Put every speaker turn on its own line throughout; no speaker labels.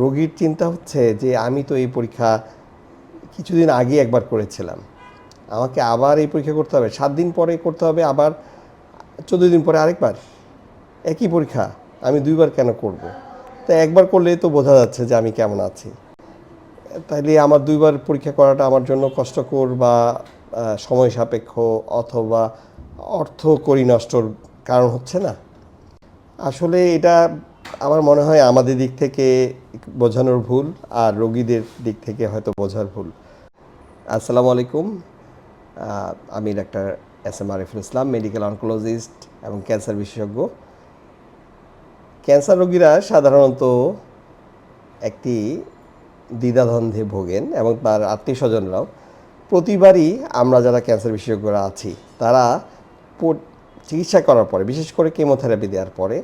রোগীর চিন্তা হচ্ছে যে আমি তো এই পরীক্ষা কিছুদিন আগে একবার করেছিলাম। আমাকে আবার এই পরীক্ষা করতে হবে, সাত দিন পরে করতে হবে, আবার চোদ্দ দিন পরে আরেকবার। একই পরীক্ষা, আমি দুইবার কেন করব। তা একবার করলে তো বোঝা যাচ্ছে যে আমি কেমন আছি। তাইলে আমার দুইবার পরীক্ষা করাটা আমার জন্য কষ্টকর বা সময় সাপেক্ষ অথবা অর্থ করি নষ্টর কারণ হচ্ছে না। আসলে এটা আমার মনে হয় আমাদের দিক থেকে বোঝানোর ভুল আর রোগীদের দিক থেকে হয়তো বোঝার ভুল। আসসালামু আলাইকুম। আমি doctor S M Ariful Islam medical oncologist এবং ক্যান্সার বিশেষজ্ঞ। ক্যান্সার রোগীরা সাধারণত একটি দ্বিধাদ্বন্দ্বে ভোগেন এবং তার আত্মীয় স্বজনরাও প্রতিবারই আমরা যারা ক্যান্সার বিশেষজ্ঞরা আছি, তারা চিকিৎসা করার পরে, বিশেষ করে কেমোথেরাপি দেওয়ার পরে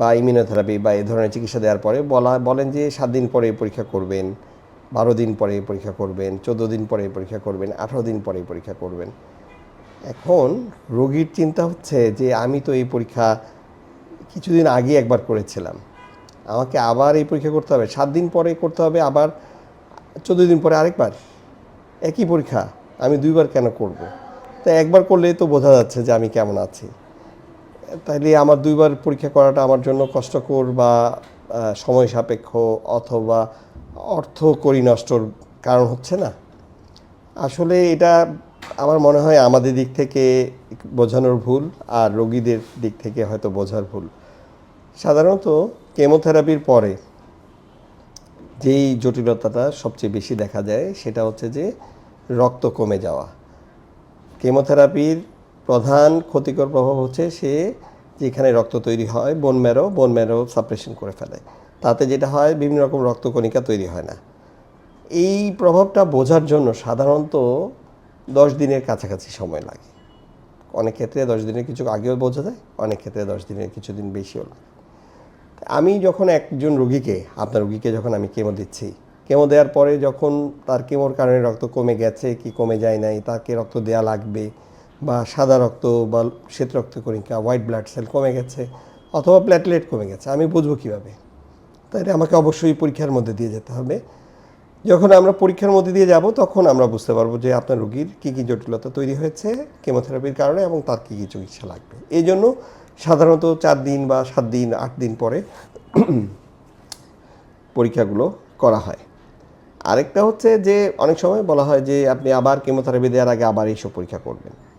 বা ইমিউনোথেরাপি বা এই ধরনের চিকিৎসা দেওয়ার পরে বলা, বলেন যে সাত দিন পরে পরীক্ষা করবেন, বারো দিন পরে পরীক্ষা করবেন, চোদ্দ দিন পরে পরীক্ষা করবেন, আঠারো দিন পরে পরীক্ষা করবেন। এখন রোগীর চিন্তা হচ্ছে যে আমি তো এই পরীক্ষা কিছুদিন আগে একবার করেছিলাম। আমাকে আবার এই পরীক্ষা করতে হবে, সাত দিন পরে করতে হবে, আবার চোদ্দ দিন পরে আরেকবার। একই পরীক্ষা, আমি দুইবার কেন করব। তা একবার করলে তো বোঝা যাচ্ছে যে আমি কেমন আছি। তাইলে আমার দুইবার পরীক্ষা করাটা আমার জন্য কষ্টকর বা সময় সাপেক্ষ অথবা অর্থ করি নষ্টর কারণ হচ্ছে না। আসলে এটা আমার মনে হয় আমাদের দিক থেকে বোঝানোর ভুল আর রোগীদের দিক থেকে হয়তো বোঝার ভুল। সাধারণত কেমোথেরাপির পরে যেই জটিলতাটা সবচেয়ে বেশি দেখা যায় সেটা হচ্ছে যে রক্ত কমে যাওয়া। কেমোথেরাপির প্রধান ক্ষতিকর প্রভাব হচ্ছে সে যেখানে রক্ত তৈরি হয় bone marrow bone marrow suppression করে ফেলে। তাতে যেটা হয়, বিভিন্ন রকম রক্তকণিকা তৈরি হয় না। এই প্রভাবটা বোঝার জন্য সাধারণত দশ দিনের কাছাকাছি সময় লাগে। অনেক ক্ষেত্রে দশ দিনের কিছু আগেও বোঝা যায়, অনেক ক্ষেত্রে দশ দিনের কিছুদিন বেশিও লাগে। আমি যখন একজন রুগীকে, আপনার রুগীকে যখন আমি কেমো দিচ্ছি কেমো দেওয়ার পরে যখন তার কেমোর কারণে রক্ত কমে গেছে কি কমে যায় নাই, তাকে রক্ত দেওয়া লাগবে বা সাদা রক্ত বা শ্বেত রক্ত রক্তকণিকা হোয়াইট ব্লাড সেল কমে গেছে অথবা প্ল্যাটলেট কমে গেছে, আমি বুঝব কীভাবে? তাই আমাকে অবশ্যই পরীক্ষার মধ্যে দিয়ে যেতে হবে। যখন আমরা পরীক্ষার মধ্যে দিয়ে যাব, তখন আমরা বুঝতে পারব যে আপনার রোগীর কী কী জটিলতা তৈরি হয়েছে কেমোথেরাপির কারণে এবং তার কী কী চিকিৎসা লাগবে। এই জন্য সাধারণত চার দিন বা সাত দিন, আট দিন পরে পরীক্ষাগুলো করা হয়। আরেকটা হচ্ছে যে, অনেক সময় বলা হয় যে, আপনি আবার কেমোথেরাপি দেওয়ার আগে আবার এইসব পরীক্ষা করবেন।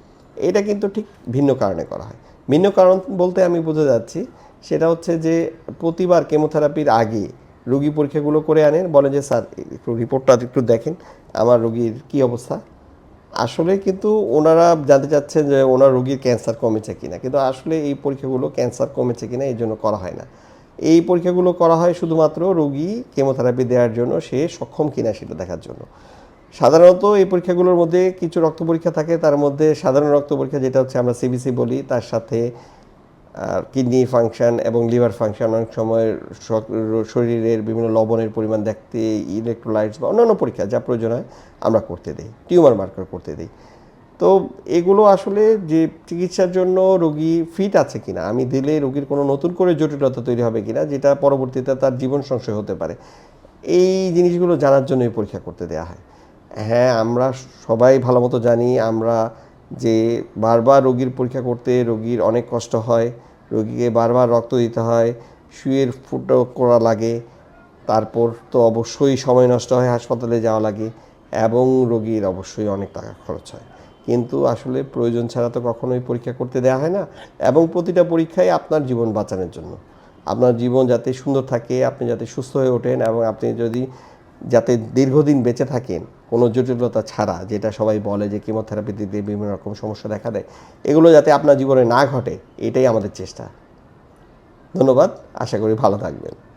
এটা কিন্তু ঠিক ভিন্ন কারণে করা হয়। ভিন্ন কারণ বলতে আমি বুঝে যাচ্ছি, সেটা হচ্ছে যে প্রতিবার কেমোথেরাপির আগে রোগী পরীক্ষাগুলো করে আনেন বলে যে, স্যার, একটু রিপোর্টটা একটু দেখেন, আমার রোগীর কী অবস্থা? আসলে কিন্তু ওনারা জানতে চাচ্ছেন যে ওনার রোগীর ক্যান্সার কমেছে কিনা, কিন্তু আসলে এই পরীক্ষাগুলো ক্যান্সার কমেছে কিনা, এই জন্য করা হয় না। এই পরীক্ষাগুলো করা হয় শুধুমাত্র রোগী কেমোথেরাপি দেওয়ার জন্য, সে সক্ষম কিনা সেটা দেখার জন্য। সাধারণত এই পরীক্ষাগুলোর মধ্যে কিছু রক্ত পরীক্ষা থাকে, তার মধ্যে সাধারণ রক্ত পরীক্ষা যেটা হচ্ছে আমরা সিবিসি বলি, তার সাথে কিডনি ফাংশন এবং লিভার ফাংশন অনেক সময় শরীরের বিভিন্ন লবণের পরিমাণ দেখতে ইলেকট্রোলাইটস বা অন্যান্য পরীক্ষা যা প্রয়োজন হয় আমরা করতে দিই, টিউমার মার্কার করতে দিই। তো এগুলো আসলে যে চিকিৎসার জন্য রোগী ফিট আছে কিনা, আমি দিলে রোগীর কোনো নতুন করে জটিলতা তৈরি হবে কিনা, যেটা পরবর্তীতে তার জীবন সংশয় হতে পারে, এই জিনিসগুলো জানার জন্য এই পরীক্ষা করতে দেওয়া হয়। হ্যাঁ আমরা সবাই ভালো মতো জানি, আমরা যে বারবার রোগীর পরীক্ষা করতে রোগীর অনেক কষ্ট হয়, রোগীকে বারবার রক্ত দিতে হয়, শুয়ের ফুটো করা লাগে, তারপর তো অবশ্যই সময় নষ্ট হয় হাসপাতালে যাওয়া লাগে এবং রোগীর অবশ্যই অনেক টাকা খরচ হয়। কিন্তু আসলে প্রয়োজন ছাড়া তো কখনোই পরীক্ষা করতে দেওয়া হয় না এবং প্রতিটা পরীক্ষাই আপনার জীবন বাঁচানোর জন্য। আপনার জীবন যাতে সুন্দর থাকে, আপনি যাতে সুস্থ হয়ে ওঠেন এবং আপনি যদি যাতে দীর্ঘদিন বেঁচে থাকেন, কোনো জটিলতা ছাড়া, যেটা সবাই বলে যে কেমোথেরাপিতে বিভিন্ন রকম সমস্যা দেখা দেয়, এগুলো যাতে আপনার জীবনে না ঘটে, এটাই আমাদের চেষ্টা। ধন্যবাদ, আশা করি ভালো থাকবেন।